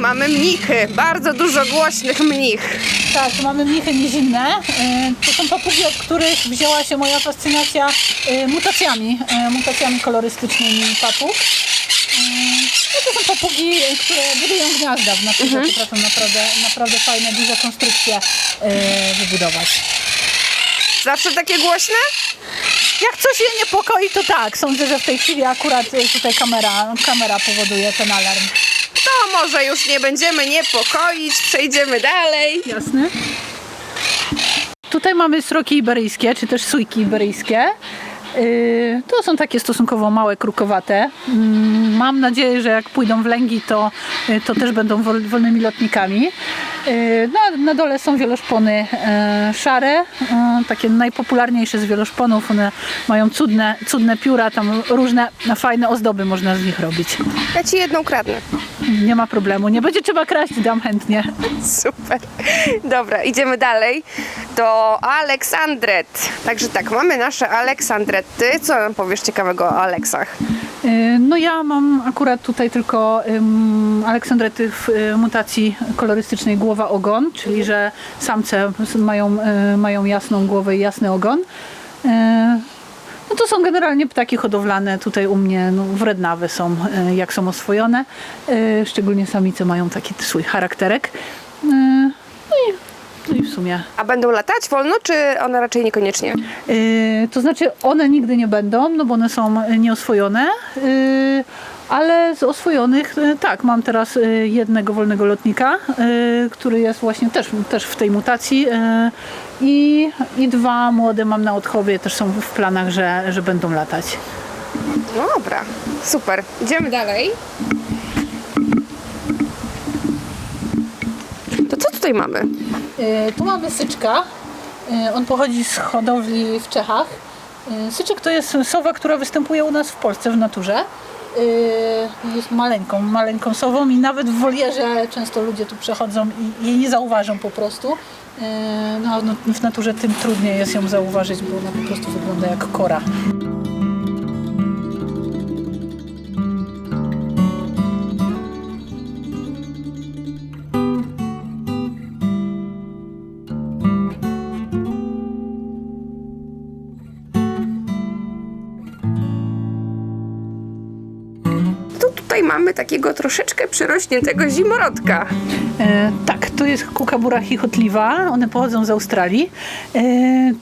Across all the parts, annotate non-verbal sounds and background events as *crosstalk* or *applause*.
Mamy mnichy, bardzo dużo głośnych mnich. Tak, tu mamy mnichy nizinne. Y, To są papugi, od których wzięła się moja fascynacja y, mutacjami, y, mutacjami kolorystycznymi papug. Y, No to są papugi, y, które budują gniazda w naturze, potrafią naprawdę, naprawdę fajne, duże konstrukcje y, wybudować. Zawsze takie głośne? Jak coś je niepokoi, to tak. Sądzę, że w tej chwili akurat y, tutaj kamera, kamera powoduje ten alarm. To może już nie będziemy niepokoić, przejdziemy dalej. Jasne. Tutaj mamy sroki iberyjskie, czy też sójki iberyjskie. Yy, To są takie stosunkowo małe, krukowate. Mm, Mam nadzieję, że jak pójdą w lęgi, to, y, to też będą wol, wolnymi lotnikami. Yy, Na, na dole są wieloszpony szare, takie najpopularniejsze z wieloszponów. One mają cudne, cudne pióra, tam różne fajne ozdoby można z nich robić. Ja ci jedną kradnę. Nie ma problemu, nie będzie trzeba kraść, dam chętnie. Super. Dobra, idziemy dalej do Aleksandret. Także tak, mamy nasze Aleksandrety. Co nam powiesz ciekawego o Aleksach? Y, No ja mam akurat tutaj tylko ym, Aleksandrety w y, mutacji kolorystycznej głowa-ogon, czyli że samce mają, y, mają jasną głowę i jasny ogon. No to są generalnie ptaki hodowlane. Tutaj u mnie no, wrednawe są, y, jak są oswojone. Y, Szczególnie samice mają taki swój charakterek. Y, No i, no i w sumie A będą latać wolno, czy one raczej niekoniecznie? Yy, to znaczy one nigdy nie będą, no bo one są nieoswojone, yy, ale z oswojonych, y, tak, mam teraz y, jednego wolnego lotnika, y, który jest właśnie też, też w tej mutacji i, i dwa młode mam na odchowie, też są w planach, że, że będą latać. No dobra, super. Idziemy dalej. To co tutaj mamy? Tu mamy syczka. On pochodzi z hodowli w Czechach. Syczek to jest sowa, która występuje u nas w Polsce w naturze. Y, Jest maleńką, maleńką sową i nawet w wolierze często ludzie tu przechodzą i jej nie zauważą po prostu. Y, No, no, w naturze tym trudniej jest ją zauważyć, bo ona po prostu wygląda jak kora. Mamy takiego troszeczkę przyrośniętego zimorodka. E, tak, to jest kukabura chichotliwa, one pochodzą z Australii. E,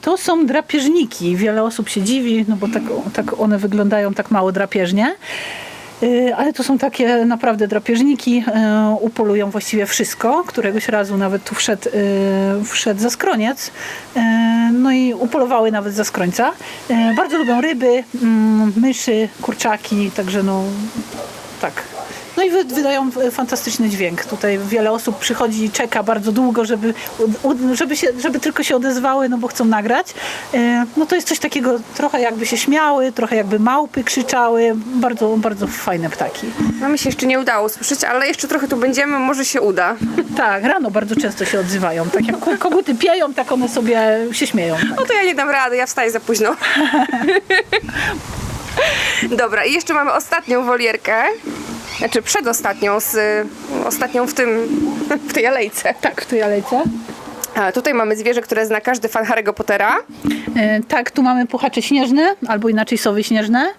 to są drapieżniki. Wiele osób się dziwi, no bo tak, tak one wyglądają tak mało drapieżnie. E, ale to są takie naprawdę drapieżniki, e, upolują właściwie wszystko. Któregoś razu nawet tu wszedł, e, wszedł zaskroniec, no i upolowały nawet zaskrońca. Bardzo lubią ryby, mm, myszy, kurczaki, także no tak. No i wy, wydają e, fantastyczny dźwięk. Tutaj wiele osób przychodzi i czeka bardzo długo, żeby, żeby, się, żeby tylko się odezwały, no bo chcą nagrać. E, No to jest coś takiego, trochę jakby się śmiały, trochę jakby małpy krzyczały. Bardzo, bardzo fajne ptaki. No mi się jeszcze nie udało słyszeć, ale jeszcze trochę tu będziemy, może się uda. *laughs* Tak, rano bardzo często się odzywają. Tak jak ko- koguty pieją, tak one sobie się śmieją. No to ja nie dam rady, ja wstaję za późno. *laughs* Dobra, i jeszcze mamy ostatnią wolierkę. Znaczy przedostatnią, z, ostatnią w tym, w tej alejce. Tak, w tej alejce. A tutaj mamy zwierzę, które zna każdy fan Harry'ego Pottera. E, Tak, tu mamy puchacze śnieżne, albo inaczej sowy śnieżne.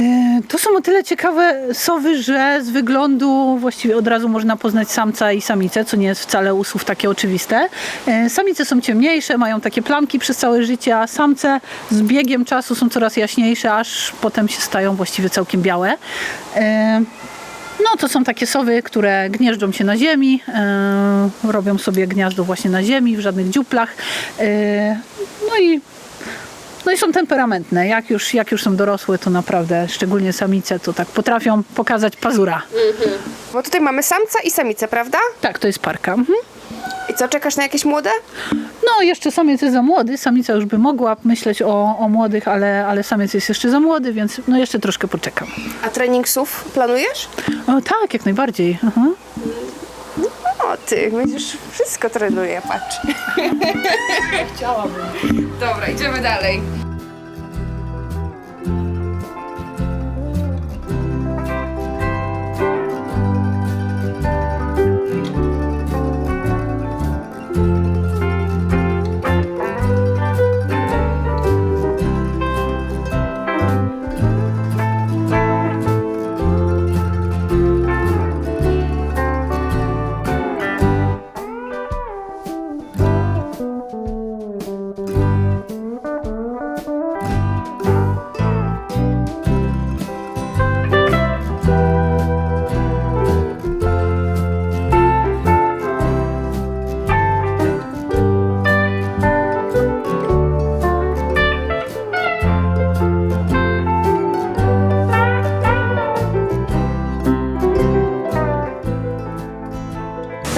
E, To są o tyle ciekawe sowy, że z wyglądu właściwie od razu można poznać samca i samicę, co nie jest wcale u słów takie oczywiste. E, Samice są ciemniejsze, mają takie plamki przez całe życie, a samce z biegiem czasu są coraz jaśniejsze, aż potem się stają właściwie całkiem białe. E, no to są takie sowy, które gnieżdżą się na ziemi, robią sobie gniazdo właśnie na ziemi, w żadnych dziuplach. No i no i są temperamentne. Jak już, jak już są dorosłe, to naprawdę, szczególnie samice, to tak potrafią pokazać pazura. Bo tutaj mamy samca i samicę, prawda? Tak, to jest parka. Mhm. I co, czekasz na jakieś młode? No, jeszcze samiec jest za młody. Samica już by mogła myśleć o, o młodych, ale, ale samiec jest jeszcze za młody, więc no jeszcze troszkę poczekam. A trening planujesz? O, tak, jak najbardziej. Mhm. Ty, będziesz wszystko trenuje, patrz. Chciałabym. Dobra, idziemy dalej.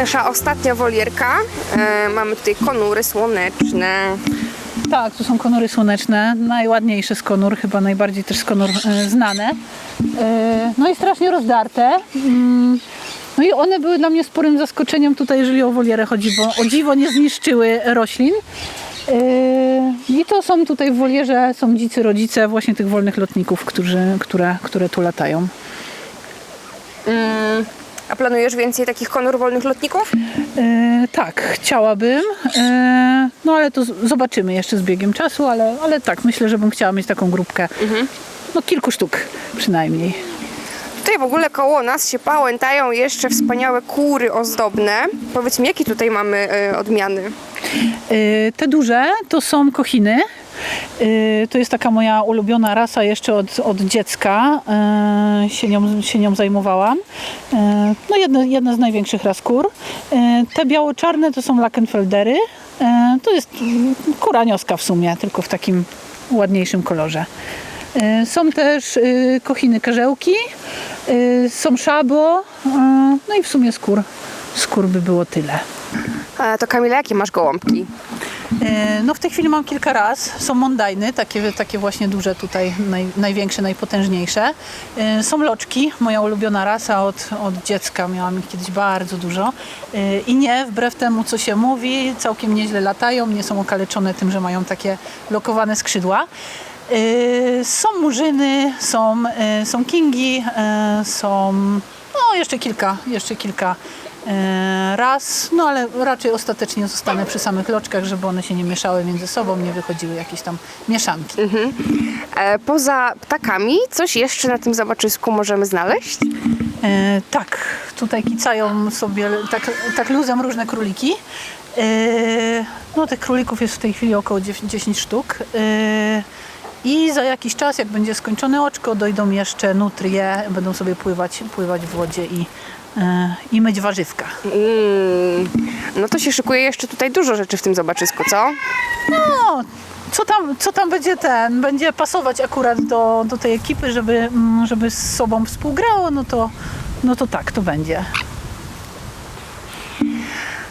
Nasza ostatnia wolierka. E, mamy tutaj konury słoneczne. Tak, tu są konury słoneczne, najładniejsze z konur, chyba najbardziej też z konur e, znane. E, no i strasznie rozdarte. Mm, No i one były dla mnie sporym zaskoczeniem tutaj, jeżeli o wolierę chodzi, bo o dziwo nie zniszczyły roślin. E, I to są tutaj w wolierze, są dzicy rodzice właśnie tych wolnych lotników, którzy, które, które tu latają. Mm, a planujesz więcej takich konur wolnych lotników? E, tak, chciałabym, e, no ale to z- zobaczymy jeszcze z biegiem czasu, ale, ale tak, myślę, że bym chciała mieć taką grupkę, no kilku sztuk przynajmniej. Tutaj w ogóle koło nas się pałętają jeszcze wspaniałe kury ozdobne. Powiedz mi, jakie tutaj mamy e, odmiany? E, te duże to są kochiny. E, to jest taka moja ulubiona rasa jeszcze od, od dziecka. E, się, nią, się nią zajmowałam. E, no jedna, jedna z największych ras kur. Te biało-czarne to są Lackenfeldery. To jest kura nioska w sumie, tylko w takim ładniejszym kolorze. Są też kochiny karzełki, są szabo, no i w sumie skór. Skór by było tyle. A to Kamila, jakie masz gołąbki? E, No w tej chwili mam kilka raz. Są mondajny, takie, takie właśnie duże tutaj, naj, największe, najpotężniejsze. E, Są loczki, moja ulubiona rasa od, od dziecka, miałam ich kiedyś bardzo dużo. E, I nie, wbrew temu co się mówi, całkiem nieźle latają, nie są okaleczone tym, że mają takie lokowane skrzydła. Są murzyny, są, są kingi, są no jeszcze kilka, jeszcze kilka raz, no ale raczej ostatecznie zostanę przy samych loczkach, żeby one się nie mieszały między sobą, nie wychodziły jakieś tam mieszanki. E, poza ptakami, coś jeszcze na tym zobaczysku możemy znaleźć? E, tak, tutaj kicają sobie tak, tak luzem różne króliki. E, no tych królików jest w tej chwili około 10 10 sztuk. E, I za jakiś czas, jak będzie skończone oczko, dojdą jeszcze nutrie, będą sobie pływać, pływać w wodzie i, e, i myć warzywka. Mm, no to się szykuje jeszcze tutaj dużo rzeczy w tym zobaczysku, co? No, co tam, co tam będzie ten, będzie pasować akurat do, do tej ekipy, żeby, mm, żeby z sobą współgrało, no to, no to tak, to będzie.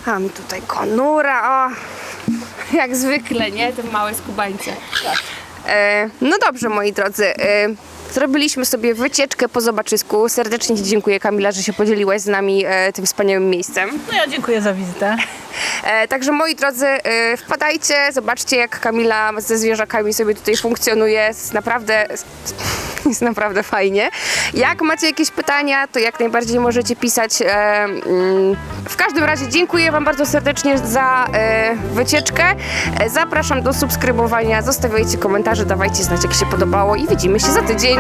A mi tutaj konura, o, jak zwykle, nie? Te małe skubańce. E, no dobrze, moi drodzy. E, zrobiliśmy sobie wycieczkę po zobaczysku. Serdecznie Ci dziękuję, Kamila, że się podzieliłaś z nami e, tym wspaniałym miejscem. No ja dziękuję za wizytę. *laughs* E, także moi drodzy, e, wpadajcie, zobaczcie jak Kamila ze zwierzakami sobie tutaj funkcjonuje. Jest naprawdę, jest naprawdę fajnie. Jak macie jakieś pytania, to jak najbardziej możecie pisać. E, mm, w każdym razie dziękuję Wam bardzo serdecznie za e, wycieczkę. E, Zapraszam do subskrybowania, zostawiajcie komentarze, dawajcie znać jak się podobało i widzimy się za tydzień.